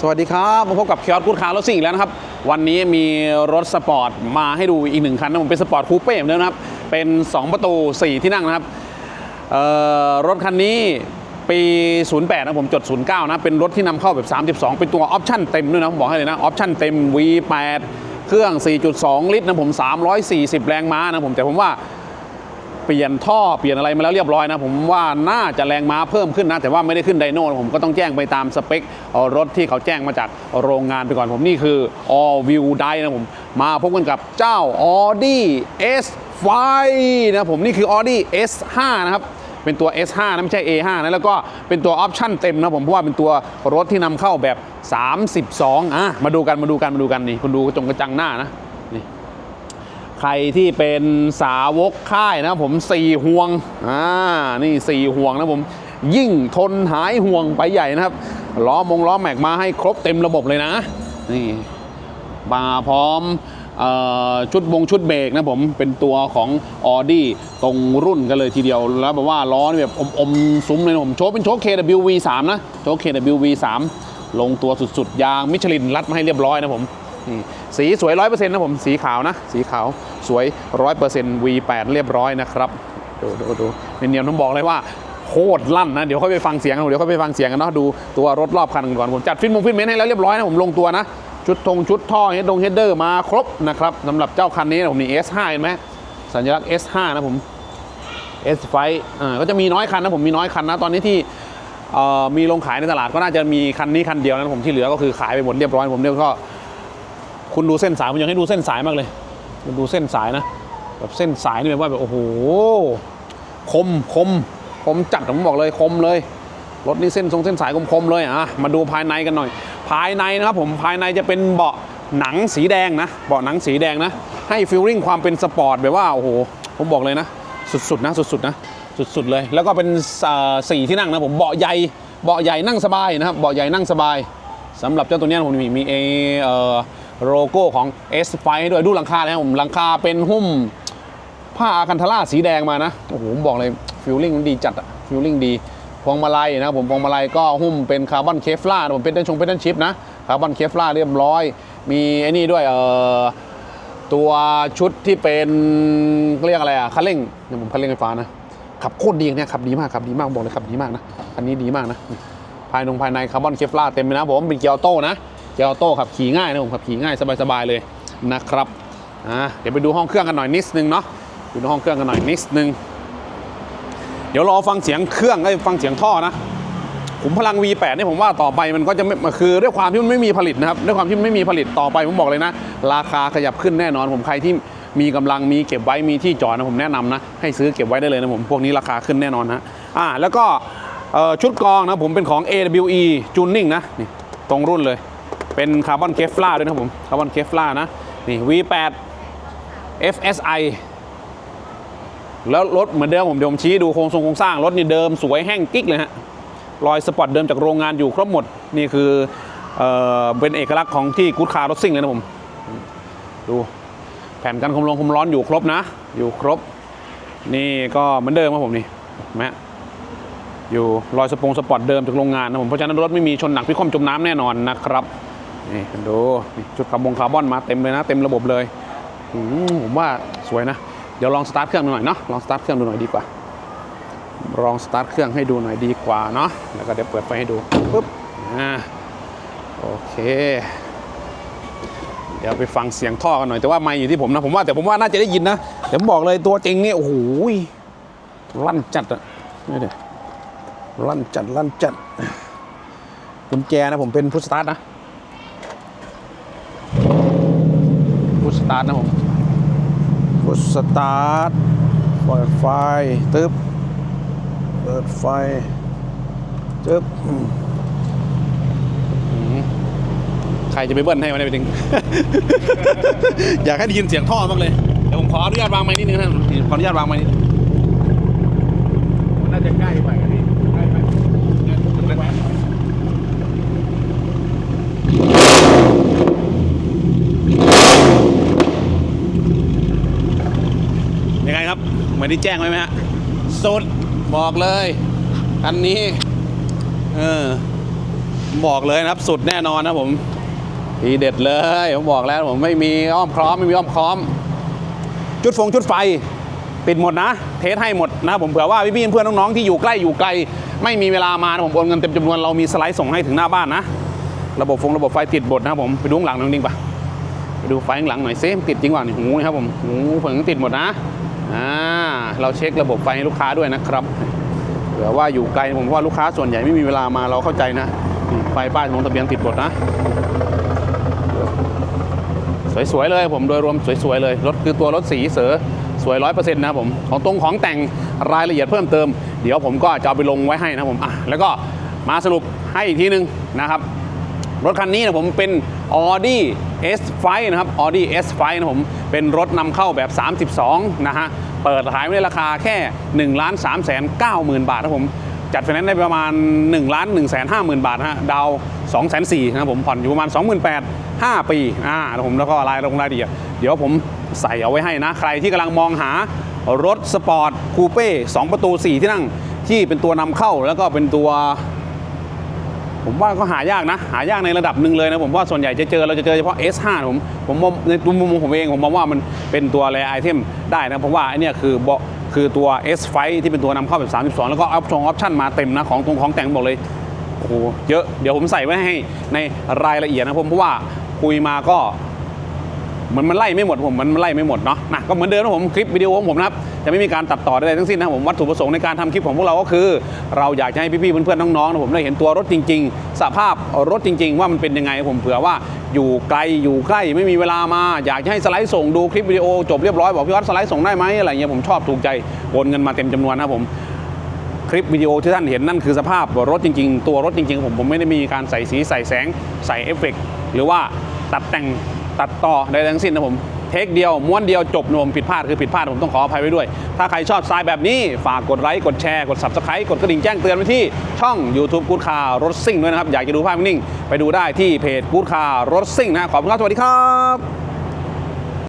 สวัสดีครับมาพบกับคิออสกูดคาร์รถซิ่งอีกแล้วนะครับ วันนี้มีรถสปอร์ตมาให้ดูอีกหนึ่งคันนะผมเป็นสปอร์ตคูเป้เหมือนเดิมนะครับ เป็น 2 ประตู 4 ที่นั่งนะครับรถคันนี้ปี 08 นะผมจด 09 นะ เป็นรถที่นำเข้าแบบ 32 เป็นตัวออปชั่นเต็มด้วยนะผมบอกให้เลยนะออปชั่นเต็ม V8 เครื่อง 4.2 ลิตรนะผม 340 แรงม้านะผมแต่ผมว่า เปลี่ยนท่อเปลี่ยนอะไรมาแล้วเรียบร้อยนะ ผมว่าน่าจะแรงม้าเพิ่มขึ้นนะ แต่ว่าไม่ได้ขึ้นไดโน่ผมก็ต้องแจ้งไปตามสเปครถที่เขาแจ้งมาจากโรงงานไปก่อนผมนี่คือ all view d i นะผมมาพบกันกับเจ้า Audi S5 นะผมนี่คือ Audi S5 นะครับเป็นตัว S5 นะไม่ใช่ A5 นะแล้วก็เป็นตัวออปชั่นเต็มนะผมเพราะว่าเป็นตัวรถที่นำเข้าแบบ 32อะมาดูกันมาดูกันมาดูกันนี่คุณดูกระจงกระจังหน้านะ ใครที่เป็นสาวกค่ายนะผมสี่ห่วงอ่านี่สี่ห่วงนะผมยิ่งทนหายห่วงไปใหญ่นะครับล้อมงล้อแม็กมาให้ครบเต็มระบบเลยนะนี่มาพร้อมออชุดบงชุดเบรกนะผมเป็นตัวของ Audi ตรงรุ่นกันเลยทีเดียว แล้วแบบว่าล้อนี่แบบอมอมๆซุ้มเลยนะผมโชคเป็นโชค KWV 3 นะโชค KWV 3 ลงตัวสุดๆ ยางมิชลินรัดมาให้เรียบร้อยนะผม นี่สีสวย100%นะผมสีขาวนะ สีขาวสวย100% V8 เรียบร้อยนะครับ ดูดูดูเนียนๆต้องบอกเลยว่าโคตรลั่นนะ เดี๋ยวค่อยไปฟังเสียงกันเดี๋ยวค่อยไปฟังเสียงกันเนาะดูตัวรถรอบคันกันก่อนผมจัดฟิตมงฟิตเมนให้แล้วเรียบร้อยนะผมลงตัวนะ ชุดทงชุดท่อเฮดดงเฮดเดอร์มาครบนะครับสำหรับเจ้าคันนี้นะผมนี่ S5 เห็นไหมสัญลักษณ์ S5 นะผม S5 อ่าก็จะมีน้อยคันนะผมมีน้อยคันนะตอนนี้ที่เอ่อมีลงขายในตลาดก็น่าจะมีคันนี้คันเดียวนะผมที่เหลือก็คือขายไปหมดเรียบร้อยผมเนี่ยก็ คุณดูเส้นสายผมอยากให้ดูเส้นสายมากเลยคุณดูเส้นสายนะ แบบเส้นสายนี่แบบว่าแบบโอ้โหคมคมคมจัดผมบอกเลยคมเลยรถนี่เส้นทรงเส้นสายคมๆเลยอะมาดูภายในกันหน่อย ภายในนะครับผมภายในจะเป็นเบาะหนังสีแดงนะเบาะหนังสีแดงนะ ให้ฟีลลิ่งความเป็นสปอร์ตแบบว่าโอ้โหผมบอกเลยนะ สุดๆนะสุดๆนะสุดๆเลย แล้วก็เป็นสี่ที่นั่งนะผมเบาะใหญ่เบาะใหญ่นั่งสบายนะครับเบาะใหญ่นั่งสบายสำหรับเจ้าตัวนี้ผมมีมีเอเอ่อ โลโก้ของ S5 ให้ด้วยดูหลังคานะครับผมหลังคาเป็นหุ้มผ้าอาคันทาร่าสีแดงมานะโอ้โหผมบอกเลยฟิลลิ่งมันดีจัดอะฟิลลิ่งดีพวงมาลัยนะครับผมพวงมาลัยก็หุ้มเป็นคาร์บอนเคฟลาผมเป็นเต้นชงเป็นเต้นชิปนะคาร์บอนเคฟลาเรียบร้อย มีไอ้นี่ด้วยเอ่อตัวชุดที่เป็นเรียกอะไรอะคันเร่งเนี่ยผมคันเร่งไฟฟ้านะขับโคตรดีเนี่ยขับดีมากขับดีมากบอกเลยขับดีมากนะคันนี้ดีมากนะภายในภายในคาร์บอนเคฟลาเต็มเลยนะผมเป็นเกียร์ออโต้นะ เกียร์ออโต้ขับขี่ง่ายนะผมขับขี่ง่ายสบายๆเลยนะครับอ่าเดี๋ยวไปดูห้องเครื่องกันหน่อยนิดนึงเนาะดูห้องเครื่องกันหน่อยนิดนึงเดี๋ยวรอฟังเสียงเครื่องไอ้ฟังเสียงท่อนะขุมพลัง V8 นี่ผมว่าต่อไปมันก็จะไม่คือด้วยความที่มันไม่มีผลิตนะครับด้วยความที่ไม่มีผลิตต่อไปผมบอกเลยนะ ราคาขยับขึ้นแน่นอนผมใครที่มีกำลังมีเก็บไว้มีที่จอดนะผมแนะนำนะให้ซื้อเก็บไว้ได้เลยนะผมพวกนี้ราคาขึ้นแน่นอนนะอ่าแล้วก็ชุดกองนะผมเป็นของ AWE Tuning นะนี่ตรงรุ่นเลย เป็นคาร์บอนเคฟลาด้วยนะครับผมคาร์บอนเคฟลานะนี่ V8 FSI แล้วรถเหมือนเดิมผมเดี๋ยวผมชี้ดูโครงทรงโครงสร้างรถนี่เดิมสวยแห้งกิ๊กเลยฮะรอยสปอตเดิมจากโรงงานอยู่ครบหมดนี่คือเอ่อเป็นเอกลักษณ์ของที่กู๊ดคาร์รถซิ่งเลยนะผม ดูแผ่นกันความร้อนความร้อนอยู่ครบนะ อยู่ครบ นี่ก็เหมือนเดิมครับผมนี่เห็นไหมอยู่รอยสปงสปอร์ตเดิมจากโรงงานนะผมเพราะฉะนั้นรถไม่มีชนหนักพิคว่ำจมน้ำแน่นอนนะครับ นี่ดูนี่ชุดคาร์บอนคาร์บอนมาเต็มเลยนะ เต็มระบบเลยผมว่าสวยนะ เดี๋ยวลองสตาร์ทเครื่องดูหน่อยเนาะลองสตาร์ทเครื่องดูหน่อยดีกว่า ลองสตาร์ทเครื่องให้ดูหน่อยดีกว่าเนาะแล้วก็เดี๋ยวเปิดไฟให้ดูปุ๊บอ่าโอเค เดี๋ยวไปฟังเสียงท่อกันหน่อยแต่ว่าไม่อยู่ที่ผมนะผมว่าแต่ผมว่าน่าจะได้ยินนะแต่ผมบอกเลยตัวจริงนี่โอ้โหลั่นจัดอะนี่เดี๋ยวลั่นจัดลั่นจัดกุญแจนะผมเป็นพุทสตาร์ทนะพุทส ตาร์ทนะผมพุทสตาร์ทเปิดไฟตึ๊บเปิดไฟตึ๊บอืมอืมใครจะไปเบิ้ลให้มันได้ไปถึงอยากให้ได้ยินเสียงท่อมากเลยเดี๋ยวผมขออนุญาตวางไม้นิดนึงนะขออนุญาตวางไม้นิดนึงมันน่าจะใกล้ไปอะพี่ใกล้ไปงั้นผมแวะ ยังไงครับเหมื อนที่แจ้งไว้ไหมฮะสุดบอกเลยอันนี้ เออ บอกเลยนะครับ สุดแน่นอนนะผมทีเด็ดเลยผมบอกแล้วผมไม่มีอ้อมค้อมไม่มีอ้อมค้อม จุดฟงจุดไฟ ปิดหมดนะ เทสให้หมดนะผมเผื่อว่าพี่ๆเพื่อนน้องๆที่อยู่ใกล้อยู่ไกล ไม่มีเวลามานะผมโอนเงินเต็มจำนวนเรามีสไลด์ส่งให้ถึงหน้าบ้านนะระบบฟงระบบไฟติดหมดนะครับผมไปดูข้างหลังหน่อยดิงปะไปดูไฟข้างหลังหน่อยซิติดจริงว่านี่หูนะครับผมหูเผิงติดหมดนะ อ่าเราเช็คระบบไฟให้ลูกค้าด้วยนะครับเผื่อว่าอยู่ไกลผมว่าลูกค้าส่วนใหญ่ไม่มีเวลามาเราเข้าใจนะ ไฟป้ายทะเบียนทะเบียนติดหมดนะ สวยๆเลยผมโดยรวมสวยๆเลยรถคือตัวรถสีเสือสวยร้อยเปอร์เซ็นต์นะผมของตรงของแต่งรายละเอียดเพิ่มเติม เดี๋ยวผมก็จะเอาไปลงไว้ให้นะผมอะแล้วก็มาสรุปให้อีกทีนึงนะครับ รถคันนี้นะผมเป็น Audi S5 นะครับ Audi S5 นะผมเป็นรถนำเข้าแบบ 32 นะฮะ เปิดขายในราคาแค่1 3 9 0 0 0 0 บาทนะผม จัดไฟแนนซ์ได้ประมาณ1ล้าน1 5 0 0 0 0 บาทนะฮะ ดาว2 4 0 0 0นะผม ผ่อนอยู่ประมาณ 28,000 5 ปีอ่าแล้วผมแล้วก็รายลงรายละเอียดเดี๋ยวผมใส่เอาไว้ให้นะ ใครที่กำลังมองหารถสปอร์ตคูเป้2ประตู 4 ที่นั่งที่เป็นตัวนำเข้าแล้วก็เป็นตัว ผมว่าก็หายากนะ หายากในระดับหนึ่งเลยนะผมว่าส่วนใหญ่จะเจอเราจะเจอเฉพาะ S5 ผมผมมองในมุมมองผมเองผมมองว่ามันเป็นตัวแรไอเทมได้นะเพราะว่าไอเนี้ยคือเบาะคือตัว S5 ที่เป็นตัวนำเข้าแบบ 32 แล้วก็ออปชั่นออปชั่นมาเต็มนะของตรงของแต่งบอกเลยโอ้โหเยอะเดี๋ยวผมใส่ไว้ให้ในรายละเอียดนะผมเพราะว่าคุยมาก็ เหมือนมันไล่ไม่หมดผมมันไล่ไม่หมดเนาะนะก็เหมือนเดิมนะผมคลิปวิดีโอของผมนะครับจะไม่มีการตัดต่อใดๆทั้งสิ้นนะผมวัตถุประสงค์ในการทำคลิปของพวกเราก็คือ เราอยากจะให้พี่ๆเพื่อนๆน้องๆนะผมได้เห็นตัวรถจริง ๆ สภาพรถจริง ๆ ว่ามันเป็นยังไงผมเผื่อว่าอยู่ไกลอยู่ใกล้ไม่มีเวลามา อยากจะให้สไลด์ส่งดูคลิปวิดีโอจบเรียบร้อยบอกพี่วัดสไลด์ส่งได้ไหมอะไรเงี้ยผมชอบถูกใจโอนเงินมาเต็มจำนวนนะผมคลิปวิดีโอที่ท่านเห็นนั่นคือสภาพรถจริง ๆ ตัวรถจริงๆผมผมไม่ได้มีการใส่สีใส่แสงใส่เอฟเฟกหรือว่าตัดแต่ง ตัดต่อใดทั้งสิ้นนะผม เทคเดียว ม้วนเดียวจบนะผมผิดพลาดคือผิดพลาดผมต้องขออภัยไว้ด้วย ถ้าใครชอบสไตล์แบบนี้ ฝากกดไลค์ กดแชร์ กด subscribe กดกระดิ่งแจ้งเตือนไว้ที่ช่อง YouTube กู๊ดคาร์รถซิ่งด้วยนะครับ อยากจะดูภาพนิ่ง ไปดูได้ที่เพจกู๊ดคาร์รถซิ่งนะ ขอบคุณครับ สวัสดีครับ